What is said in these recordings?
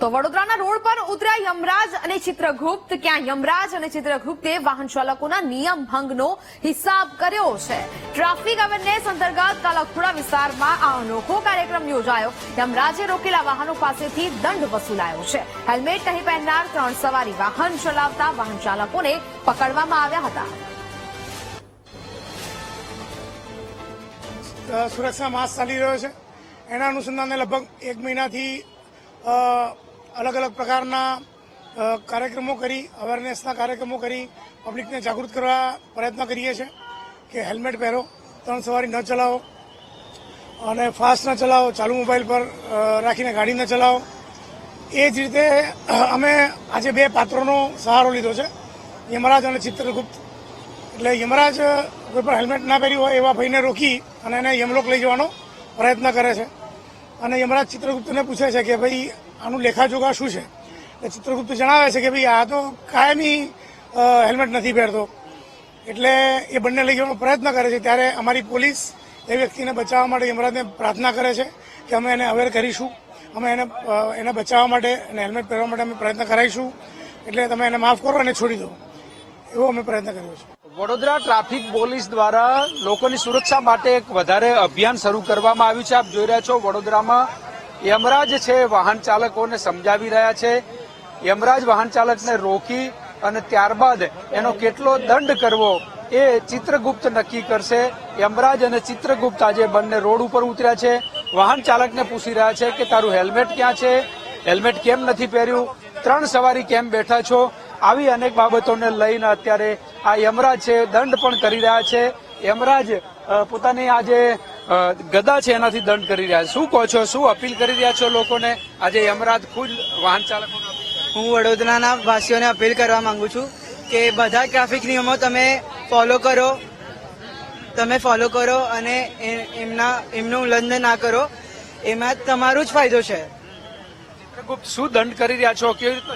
તો વડોદરાના રોડ પર ઉતર્યા યમરાજ અને ચિત્રગુપ્ત. ક્યાં યમરાજ અને ચિત્રગુપ્તે વાહન ચાલકોના નિયમ ભંગનો હિસાબ કર્યો છે. ટ્રાફિક અવેરનેસ અંતર્ગત કાલાખુડા વિસ્તારમાં આ અનોખો કાર્યક્રમ યોજાયો. યમરાજે રોકેલા વાહનો પાસેથી દંડ વસૂલાયો છે. હેલ્મેટ નહીં પહેરનાર ત્રણ સવારી વાહન ચલાવતા વાહન ચાલકોને પકડવામાં આવ્યા હતા. સુરક્ષા માસ ચાલી રહ્યો છે. એના અનુસંધાને લગભગ એક મહિનાથી અલગ અલગ પ્રકારના કાર્યક્રમો કરી અવેરનેસના કાર્યક્રમો કરી પબ્લિકને જાગૃત કરવા પ્રયત્ન કરીએ છીએ કે હેલ્મેટ પહેરો, ત્રણ સવારી ન ચલાવો, અને ફાસ્ટ ન ચલાવો, ચાલુ મોબાઈલ પર રાખીને ગાડી ન ચલાવો. એ જ રીતે, અમે આજે બે પાત્રોનો સહારો લીધો છે. યમરાજ અને ચિત્રગુપ્ત. એટલે યમરાજ કોઈ પણ હેલ્મેટ ના પહેર્યું હોય એવા ભાઈને રોકી અને એને યમલોક લઈ જવાનો પ્રયત્ન કરે છે. અને યમરાજ ચિત્રગુપ્તને પૂછે છે કે ભાઈ, આનું લેખાજોગા શું છે? ચિત્રગુપ્ત જણાવે છે કે ભાઈ, આ તો કાયમી હેલ્મેટ નથી પહેરતો. એટલે એ બંને લઈ જવાનો પ્રયત્ન કરે છે. ત્યારે અમારી પોલીસ એ વ્યક્તિને બચાવવા માટે યમરાજને પ્રાર્થના કરે છે કે અમે એને અવેર કરીશું. અમે એને એને બચાવવા માટે અને હેલ્મેટ પહેરવા માટે અમે પ્રયત્ન કરાવીશું. એટલે તમે એને માફ કરો અને છોડી દો. એવો અમે પ્રયત્ન કર્યો છે. વડોદરા ટ્રાફિક પોલીસ દ્વારા લોકોની સુરક્ષા માટે એક વધારે અભિયાન શરૂ કરવામાં આવ્યું છે. આપ જોઈ રહ્યા છો, વડોદરામાં યમરાજ છે, વાહન ચાલકોને સમજાવી રહ્યા છે. યમરાજ વાહન ચાલકને રોકી અને ત્યારબાદ એનો કેટલો દંડ કરવો એ ચિત્રગુપ્ત નક્કી કરશે. યમરાજ અને ચિત્રગુપ્ત આજે બંને રોડ ઉપર ઉતર્યા છે. વાહન ચાલકને પૂછી રહ્યા છે કે તારું હેલ્મેટ ક્યાં છે? હેલ્મેટ કેમ નથી પહેર્યું? ત્રણ સવારી કેમ બેઠા છો? આવી અનેક બાબતોને લઈને અત્યારે આ યમરાજ છે, દંડ પણ કરી રહ્યા છે. યમરાજ પોતાની આ જે ગદા છે એનાથી દંડ કરી રહ્યા છે. શું કહો છો? શું અપીલ કરી રહ્યા છો લોકોને? આજે યમરાજ ખુદ વાહન ચાલકો હું વડોદરાના વાસીઓને અપીલ કરવા માંગુ છું કે બધા ટ્રાફિક નિયમો તમે ફોલો કરો. તમે ફોલો કરો અને એમના, એમનું ઉલ્લંઘન ના કરો. એમાં તમારો જ ફાયદો છે. શું દંડ કરી રહ્યા છો? કેવી રીતનો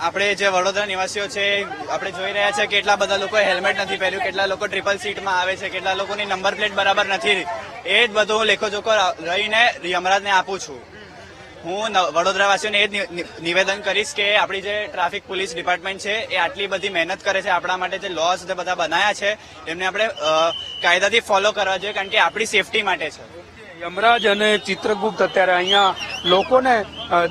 આપણે જે વડોદરા નિવાસીઓ છે, આપણે જોઈ રહ્યા છે કેટલા બધા લોકો હેલ્મેટ નથી પહેર્યું, કેટલા લોકો ટ્રિપલ સીટમાં આવે છે, કેટલા લોકોની નંબર પ્લેટ બરાબર નથી એ જ બધું લેખોજોખો રહીને યમરાજને આપું છું. હું વડોદરાવાસીઓને એ જ નિવેદન કરીશ કે આપણી જે ટ્રાફિક પોલીસ ડિપાર્ટમેન્ટ છે, એ આટલી બધી મહેનત કરે છે, આપણા માટે જે લોસ બધા બનાયા છે, એમને આપણે કાયદાથી ફોલો કરવા જોઈએ, કારણ કે આપણી સેફટી માટે છે. યમરાજ અને ચિત્રગુપ્ત અત્યારે અહીંયા લોકોને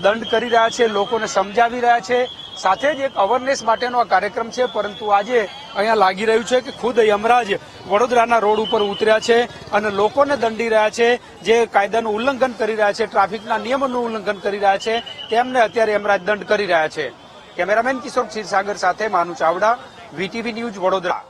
દંડ કરી રહ્યા છે, લોકોને સમજાવી રહ્યા છે. સાથે જ એક અવેરનેસ માટેનો આ કાર્યક્રમ છે, પરંતુ આજે અહીંયા લાગી રહ્યું છે કે ખુદ યમરાજ વડોદરાના રોડ ઉપર ઉતર્યા છે અને લોકોને દંડી રહ્યા છે, જે કાયદાનું ઉલ્લંઘન કરી રહ્યા છે, ટ્રાફિકના નિયમોનું ઉલ્લંઘન કરી રહ્યા છે, તેમને અત્યારે યમરાજ દંડ કરી રહ્યા છે. કેમેરામેન કિશોર ક્ષીરસાગર સાથે માનુ ચાવડા, વીટીવી ન્યૂઝ વડોદરા.